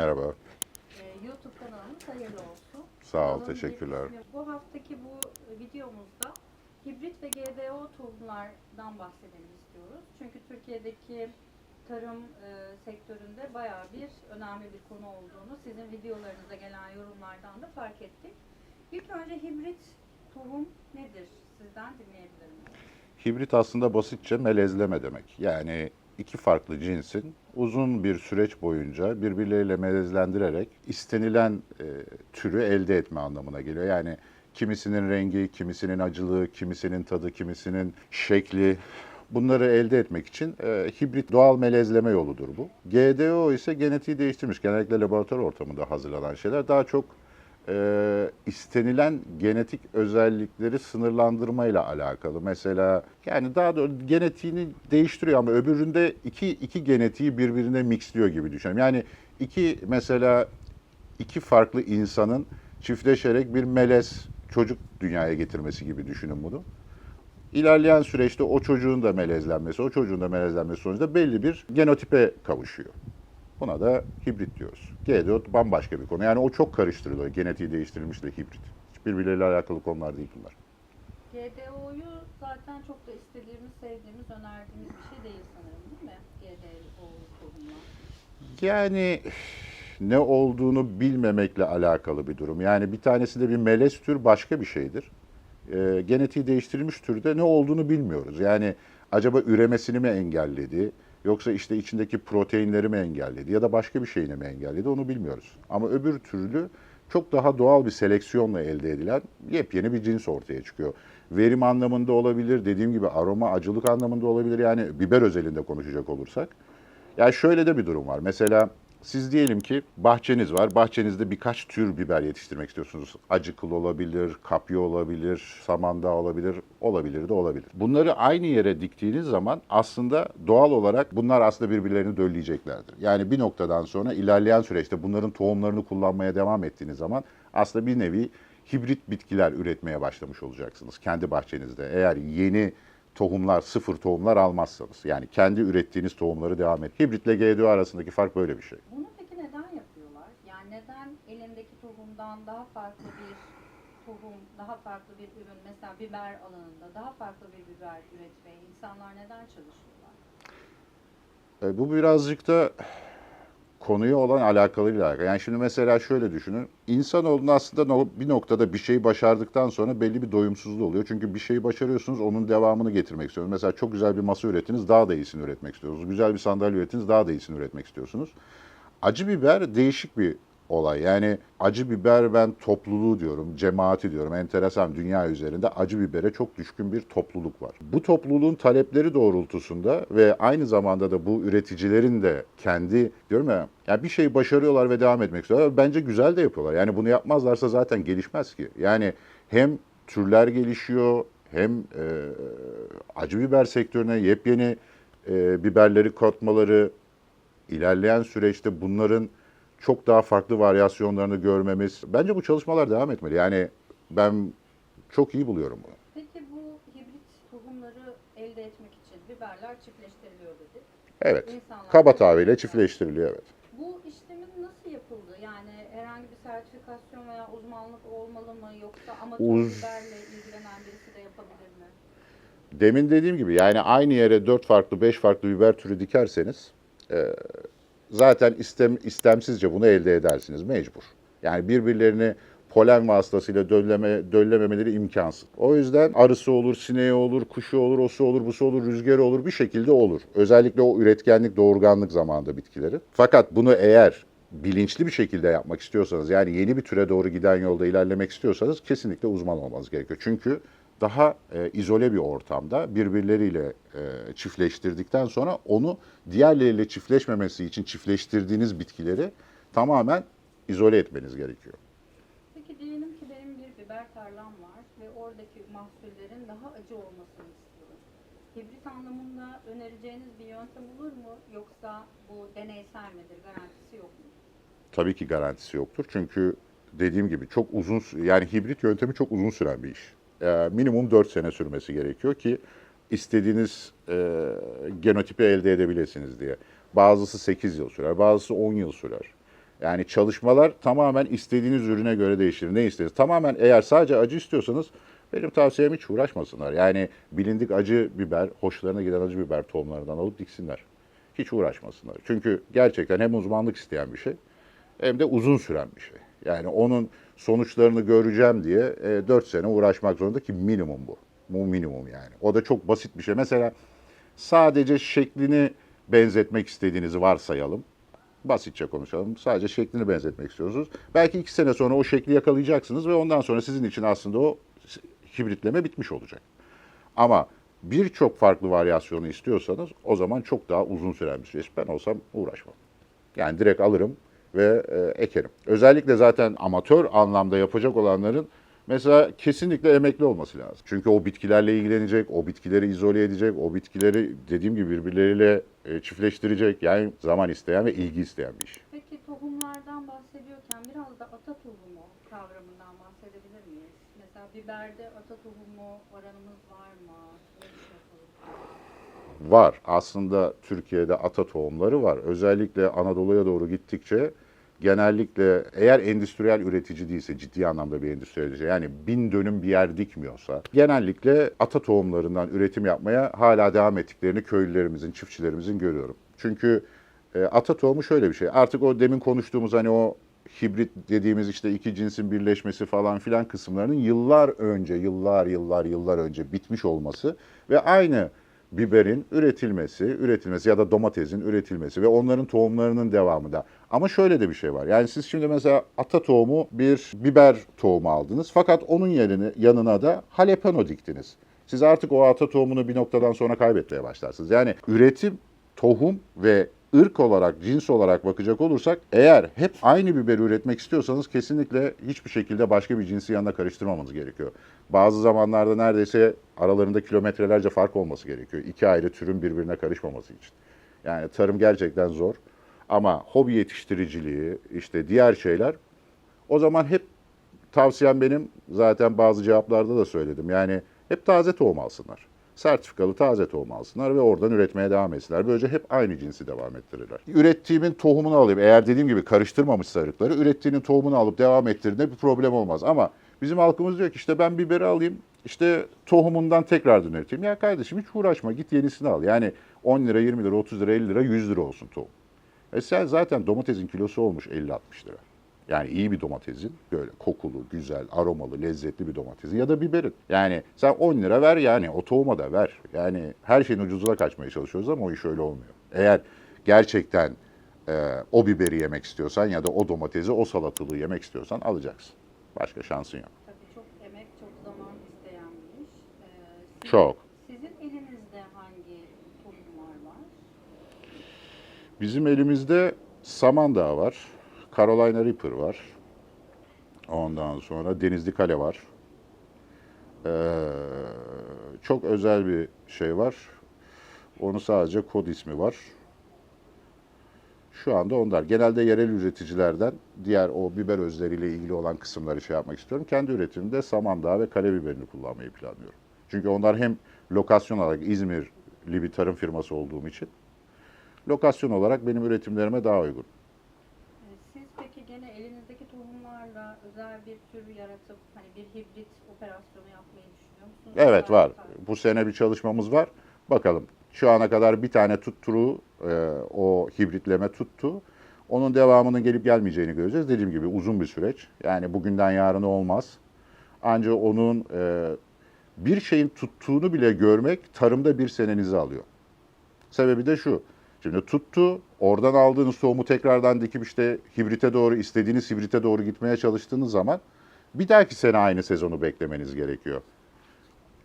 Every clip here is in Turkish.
Merhaba. Ee, YouTube kanalımız hayırlı olsun. Sağ ol, Kanalın teşekkürler. bir kısmı- Bu haftaki bu videomuzda hibrit ve GDO tohumlardan bahsedelim istiyoruz. Çünkü Türkiye'deki tarım e, sektöründe bayağı bir önemli bir konu olduğunu sizin videolarınıza gelen yorumlardan da fark ettik. İlk önce hibrit tohum nedir? Sizden dinleyebilir miyiz? Hibrit aslında basitçe melezleme demek. Yani iki farklı cinsin uzun bir süreç boyunca birbirleriyle melezlendirerek istenilen e, türü elde etme anlamına geliyor. Yani kimisinin rengi, kimisinin acılığı, kimisinin tadı, kimisinin şekli bunları elde etmek için e, hibrit doğal melezleme yoludur bu. GDO ise genetiği değiştirmiş. Genellikle laboratuvar ortamında hazırlanan şeyler daha çok e, istenilen genetik özellikleri sınırlandırmayla alakalı. Mesela yani daha doğrusu genetiğini değiştiriyor ama öbüründe iki, iki genetiği birbirine mixliyor gibi düşünelim. Yani iki mesela iki farklı insanın çiftleşerek bir melez çocuk dünyaya getirmesi gibi düşünün bunu. İlerleyen süreçte o çocuğun da melezlenmesi, o çocuğun da melezlenmesi sonucunda belli bir genotipe kavuşuyor. Buna da hibrit diyoruz. GDO bambaşka bir konu. Yani o çok karıştırılıyor. Genetiği değiştirilmiş de hibrit. Birbirleriyle alakalı konular değil bunlar. GDO'yu zaten çok da istediğimiz, sevdiğimiz, önerdiğimiz bir şey değil sanırım değil mi? GDO tohumlar. Yani ne olduğunu bilmemekle alakalı bir durum. Yani bir tanesi de bir melez tür başka bir şeydir. Ee, genetiği değiştirilmiş türde ne olduğunu bilmiyoruz. Yani acaba üremesini mi engelledi? Yoksa işte içindeki proteinleri mi engelledi? Ya da başka bir şeyini mi engelledi? Onu bilmiyoruz. Ama öbür türlü çok daha doğal bir seleksiyonla elde edilen yepyeni bir cins ortaya çıkıyor. Verim anlamında olabilir, dediğim gibi aroma, acılık anlamında olabilir. Yani biber özelinde konuşacak olursak. Yani şöyle de bir durum var. Mesela siz diyelim ki bahçeniz var. Bahçenizde birkaç tür biber yetiştirmek istiyorsunuz. Acıkıl olabilir, kapya olabilir, samandağ olabilir, olabilir de olabilir. Bunları aynı yere diktiğiniz zaman aslında doğal olarak bunlar aslında birbirlerini dölleyeceklerdir. Yani bir noktadan sonra ilerleyen süreçte bunların tohumlarını kullanmaya devam ettiğiniz zaman aslında bir nevi hibrit bitkiler üretmeye başlamış olacaksınız kendi bahçenizde. Eğer yeni tohumlar, sıfır tohumlar almazsanız. Yani kendi ürettiğiniz tohumları devam et. Hibritle GDO arasındaki fark böyle bir şey. Bunu peki neden yapıyorlar? Yani neden elindeki tohumdan daha farklı bir tohum, daha farklı bir ürün, mesela biber alanında daha farklı bir biber üretmeye insanlar neden çalışıyorlar? E, bu birazcık da konuya olan alakalı bir alakalı. Yani şimdi mesela şöyle düşünün. İnsanoğlunun aslında bir noktada bir şeyi başardıktan sonra belli bir doyumsuzluğu oluyor. Çünkü bir şeyi başarıyorsunuz, onun devamını getirmek istiyorsunuz. Mesela çok güzel bir masa ürettiniz, daha da iyisini üretmek istiyorsunuz. Güzel bir sandalye ürettiniz, daha da iyisini üretmek istiyorsunuz. Acı biber değişik bir olay. Yani acı biber ben topluluğu diyorum, cemaati diyorum. Enteresan dünya üzerinde acı bibere çok düşkün bir topluluk var. Bu topluluğun talepleri doğrultusunda ve aynı zamanda da bu üreticilerin de kendi diyorum ya, yani bir şeyi başarıyorlar ve devam etmek istiyorlar. Bence güzel de yapıyorlar. Yani bunu yapmazlarsa zaten gelişmez ki. Yani hem türler gelişiyor hem e, acı biber sektörüne yepyeni e, biberleri katmaları, ilerleyen süreçte bunların çok daha farklı varyasyonlarını görmemiz. Bence bu çalışmalar devam etmeli. Yani ben çok iyi buluyorum bunu. Peki bu hibrit tohumları elde etmek için biberler çiftleştiriliyor dedik. Evet. İnsanlar- Kaba tabirle çiftleştiriliyor evet. Bu işlemin nasıl yapıldı? Yani herhangi bir sertifikasyon veya uzmanlık olmalı mı yoksa amatör Uz- biberle ilgilenen birisi de yapabilir mi? Demin dediğim gibi yani aynı yere 4 farklı 5 farklı biber türü dikerseniz e, zaten istem, istemsizce bunu elde edersiniz mecbur. Yani birbirlerini polen vasıtasıyla dölleme, döllememeleri imkansız. O yüzden arısı olur, sineği olur, kuşu olur, osu olur, busu olur, rüzgarı olur bir şekilde olur. Özellikle o üretkenlik, doğurganlık zamanında bitkileri. Fakat bunu eğer bilinçli bir şekilde yapmak istiyorsanız yani yeni bir türe doğru giden yolda ilerlemek istiyorsanız kesinlikle uzman olmanız gerekiyor. Çünkü daha e, izole bir ortamda birbirleriyle e, çiftleştirdikten sonra onu diğerleriyle çiftleşmemesi için çiftleştirdiğiniz bitkileri tamamen izole etmeniz gerekiyor. Peki diyelim ki benim bir biber tarlam var ve oradaki mahsullerin daha acı olmasını istiyorum. Hibrit anlamında önereceğiniz bir yöntem olur mu? Yoksa bu deneysel midir? Garantisi yok mu? Tabii ki garantisi yoktur. Çünkü dediğim gibi çok uzun yani hibrit yöntemi çok uzun süren bir iş. Ee, minimum 4 sene sürmesi gerekiyor ki istediğiniz e, genotipi elde edebilirsiniz diye. Bazısı 8 yıl sürer, bazısı 10 yıl sürer. Yani çalışmalar tamamen istediğiniz ürüne göre değişir. Ne istediğiniz? Tamamen eğer sadece acı istiyorsanız benim tavsiyem hiç uğraşmasınlar. Yani bilindik acı biber, hoşlarına giden acı biber tohumlarından alıp diksinler. Hiç uğraşmasınlar. Çünkü gerçekten hem uzmanlık isteyen bir şey hem de uzun süren bir şey. Yani onun sonuçlarını göreceğim diye e, 4 sene uğraşmak zorunda ki minimum bu. Bu minimum yani. O da çok basit bir şey. Mesela sadece şeklini benzetmek istediğinizi varsayalım. Basitçe konuşalım. Sadece şeklini benzetmek istiyorsunuz. Belki iki sene sonra o şekli yakalayacaksınız ve ondan sonra sizin için aslında o hibritleme bitmiş olacak. Ama birçok farklı varyasyonu istiyorsanız o zaman çok daha uzun süren bir süreç. Ben olsam uğraşmam. Yani direkt alırım ve e, ekerim. Özellikle zaten amatör anlamda yapacak olanların mesela kesinlikle emekli olması lazım. Çünkü o bitkilerle ilgilenecek, o bitkileri izole edecek, o bitkileri dediğim gibi birbirleriyle e, çiftleştirecek. Yani zaman isteyen ve ilgi isteyen bir iş. Peki tohumlardan bahsediyorken biraz da ata tohumu kavramından bahsedebilir miyiz? Mesela biberde ata tohumu oranımız var mı? Var. Aslında Türkiye'de ata tohumları var. Özellikle Anadolu'ya doğru gittikçe genellikle eğer endüstriyel üretici değilse ciddi anlamda bir endüstriyel üretici yani bin dönüm bir yer dikmiyorsa genellikle ata tohumlarından üretim yapmaya hala devam ettiklerini köylülerimizin, çiftçilerimizin görüyorum. Çünkü e, ata tohumu şöyle bir şey. Artık o demin konuştuğumuz hani o hibrit dediğimiz işte iki cinsin birleşmesi falan filan kısımlarının yıllar önce, yıllar yıllar yıllar önce bitmiş olması ve aynı biberin üretilmesi, üretilmesi ya da domatesin üretilmesi ve onların tohumlarının devamı da. Ama şöyle de bir şey var. Yani siz şimdi mesela ata tohumu bir biber tohumu aldınız fakat onun yerine yanına da jalapeno diktiniz. Siz artık o ata tohumunu bir noktadan sonra kaybetmeye başlarsınız. Yani üretim, tohum ve ırk olarak, cins olarak bakacak olursak eğer hep aynı biberi üretmek istiyorsanız kesinlikle hiçbir şekilde başka bir cinsi yanına karıştırmamanız gerekiyor. Bazı zamanlarda neredeyse aralarında kilometrelerce fark olması gerekiyor. İki ayrı türün birbirine karışmaması için. Yani tarım gerçekten zor. Ama hobi yetiştiriciliği, işte diğer şeyler o zaman hep tavsiyem benim zaten bazı cevaplarda da söyledim. Yani hep taze tohum alsınlar. Sertifikalı taze tohum alsınlar ve oradan üretmeye devam etsinler. Böylece hep aynı cinsi devam ettirirler. Ürettiğimin tohumunu alayım. Eğer dediğim gibi karıştırmamış ırkları, ürettiğinin tohumunu alıp devam ettirdiğinde bir problem olmaz. Ama bizim halkımız diyor ki işte ben biberi alayım, işte tohumundan tekrardan üreteyim. Ya kardeşim hiç uğraşma git yenisini al. Yani 10 lira, 20 lira, 30 lira, 50 lira, 100 lira olsun tohum. E sen zaten domatesin kilosu olmuş 50-60 lira. Yani iyi bir domatesin böyle kokulu, güzel, aromalı, lezzetli bir domatesin ya da biberin. Yani sen 10 lira ver yani o tohuma da ver. Yani her şeyin ucuzuna kaçmaya çalışıyoruz ama o iş öyle olmuyor. Eğer gerçekten e, o biberi yemek istiyorsan ya da o domatesi, o salatalığı yemek istiyorsan alacaksın. Başka şansın yok. Tabii çok emek, çok zaman isteyen bir iş. Ee, sizin- Çok. Sizin elinizde hangi tohumlar var? Bizim elimizde Samandağ var, Carolina Reaper var. Ondan sonra Denizli Kale var. Ee, çok özel bir şey var. Onu sadece kod ismi var. Şu anda onlar. Genelde yerel üreticilerden diğer o biber özleriyle ilgili olan kısımları şey yapmak istiyorum. Kendi üretimimde Samandağ ve kale biberini kullanmayı planlıyorum. Çünkü onlar hem lokasyon olarak İzmirli bir tarım firması olduğum için lokasyon olarak benim üretimlerime daha uygun. Gene elinizdeki tohumlarla özel bir tür yaratıp hani bir hibrit operasyonu yapmayı düşünüyor musunuz? Evet var. Bu sene bir çalışmamız var. Bakalım. Şu ana kadar bir tane tutturu e, o hibritleme tuttu. Onun devamının gelip gelmeyeceğini göreceğiz. Dediğim gibi uzun bir süreç. Yani bugünden yarına olmaz. Ancak onun e, bir şeyin tuttuğunu bile görmek tarımda bir senenizi alıyor. Sebebi de şu. Şimdi tuttu, oradan aldığınız tohumu tekrardan dikip işte hibrite doğru, istediğiniz hibrite doğru gitmeye çalıştığınız zaman bir dahaki sene aynı sezonu beklemeniz gerekiyor.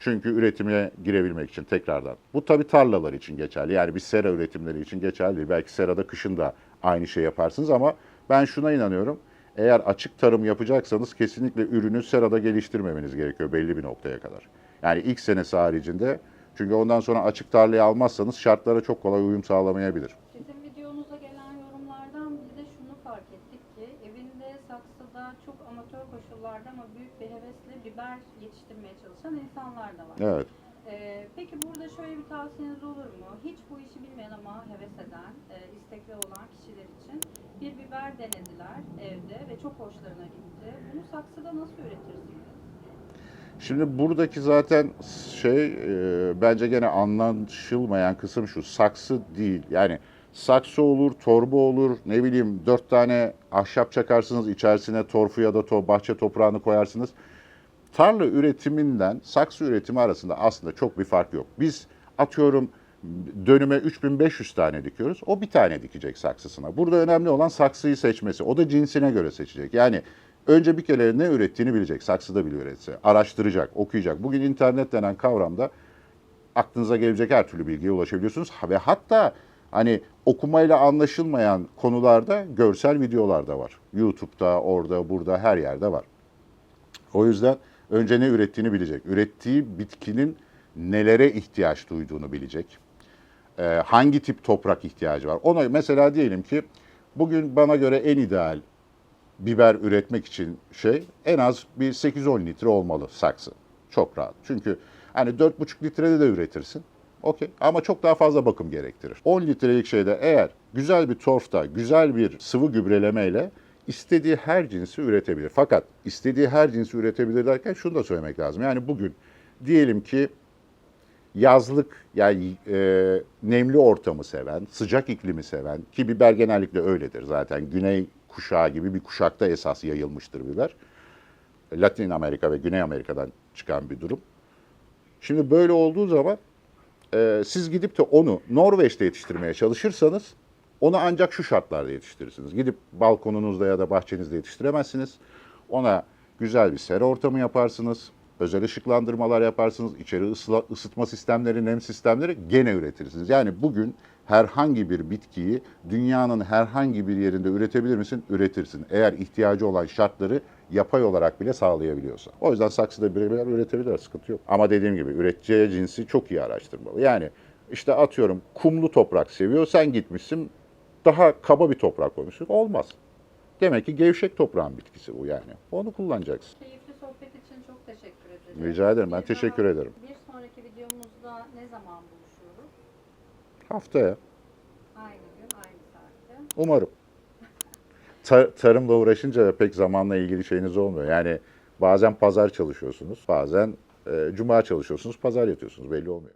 Çünkü üretime girebilmek için tekrardan. Bu tabii tarlalar için geçerli. Yani bir sera üretimleri için geçerli. Belki serada kışın da aynı şey yaparsınız ama ben şuna inanıyorum. Eğer açık tarım yapacaksanız kesinlikle ürünü serada geliştirmemeniz gerekiyor belli bir noktaya kadar. Yani ilk senesi haricinde çünkü ondan sonra açık tarlayı almazsanız şartlara çok kolay uyum sağlamayabilir. Sizin videonuza gelen yorumlardan biz de şunu fark ettik ki evinde saksıda çok amatör koşullarda ama büyük bir hevesle biber yetiştirmeye çalışan insanlar da var. Evet. Ee, peki burada şöyle bir tavsiyeniz olur mu? Hiç bu işi bilmeyen ama heves eden, e, istekli olan kişiler için bir biber denediler evde ve çok hoşlarına gitti. Bunu saksıda nasıl üretirsiniz? Şimdi buradaki zaten şey e, bence gene anlaşılmayan kısım şu. Saksı değil. Yani saksı olur, torba olur, ne bileyim dört tane ahşap çakarsınız, içerisine torfu ya da to bahçe toprağını koyarsınız. Tarla üretiminden saksı üretimi arasında aslında çok bir fark yok. Biz atıyorum dönüme 3500 tane dikiyoruz. O bir tane dikecek saksısına. Burada önemli olan saksıyı seçmesi. O da cinsine göre seçecek. Yani önce bir kere ne ürettiğini bilecek. Saksıda bile üretse. Araştıracak, okuyacak. Bugün internet denen kavramda aklınıza gelecek her türlü bilgiye ulaşabiliyorsunuz. Ve hatta hani okumayla anlaşılmayan konularda görsel videolar da var. YouTube'da, orada, burada her yerde var. O yüzden önce ne ürettiğini bilecek. Ürettiği bitkinin nelere ihtiyaç duyduğunu bilecek. Ee, hangi tip toprak ihtiyacı var. Ona mesela diyelim ki bugün bana göre en ideal biber üretmek için şey en az bir 8-10 litre olmalı saksı. Çok rahat. Çünkü hani 4,5 litrede de üretirsin. Okey. Ama çok daha fazla bakım gerektirir. 10 litrelik şeyde eğer güzel bir torfta, güzel bir sıvı gübrelemeyle istediği her cinsi üretebilir. Fakat istediği her cinsi üretebilir derken şunu da söylemek lazım. Yani bugün diyelim ki yazlık yani e, nemli ortamı seven, sıcak iklimi seven ki biber genellikle öyledir zaten. Güney kuşağı gibi bir kuşakta esas yayılmıştır biber. Latin Amerika ve Güney Amerika'dan çıkan bir durum. Şimdi böyle olduğu zaman e, siz gidip de onu Norveç'te yetiştirmeye çalışırsanız onu ancak şu şartlarda yetiştirirsiniz. Gidip balkonunuzda ya da bahçenizde yetiştiremezsiniz. Ona güzel bir sera ortamı yaparsınız. Özel ışıklandırmalar yaparsınız. içeri ısla- ısıtma sistemleri, nem sistemleri gene üretirsiniz. Yani bugün herhangi bir bitkiyi dünyanın herhangi bir yerinde üretebilir misin? Üretirsin. Eğer ihtiyacı olan şartları yapay olarak bile sağlayabiliyorsa. O yüzden saksıda birebir üretebilir, sıkıntı yok. Ama dediğim gibi üreteceği cinsi çok iyi araştırmalı. Yani işte atıyorum kumlu toprak seviyor, sen gitmişsin daha kaba bir toprak koymuşsun. Olmaz. Demek ki gevşek toprağın bitkisi bu yani. Onu kullanacaksın. Keyifli sohbet için çok teşekkür ederim. Rica ederim, ben teşekkür ederim. Bir sonraki videomuzda ne zaman buluşuyoruz? Haftaya Aynı gün, aynı saatte. umarım. Ta- tarımla uğraşınca pek zamanla ilgili şeyiniz olmuyor. Yani bazen pazar çalışıyorsunuz, bazen e, cuma çalışıyorsunuz, pazar yatıyorsunuz belli olmuyor.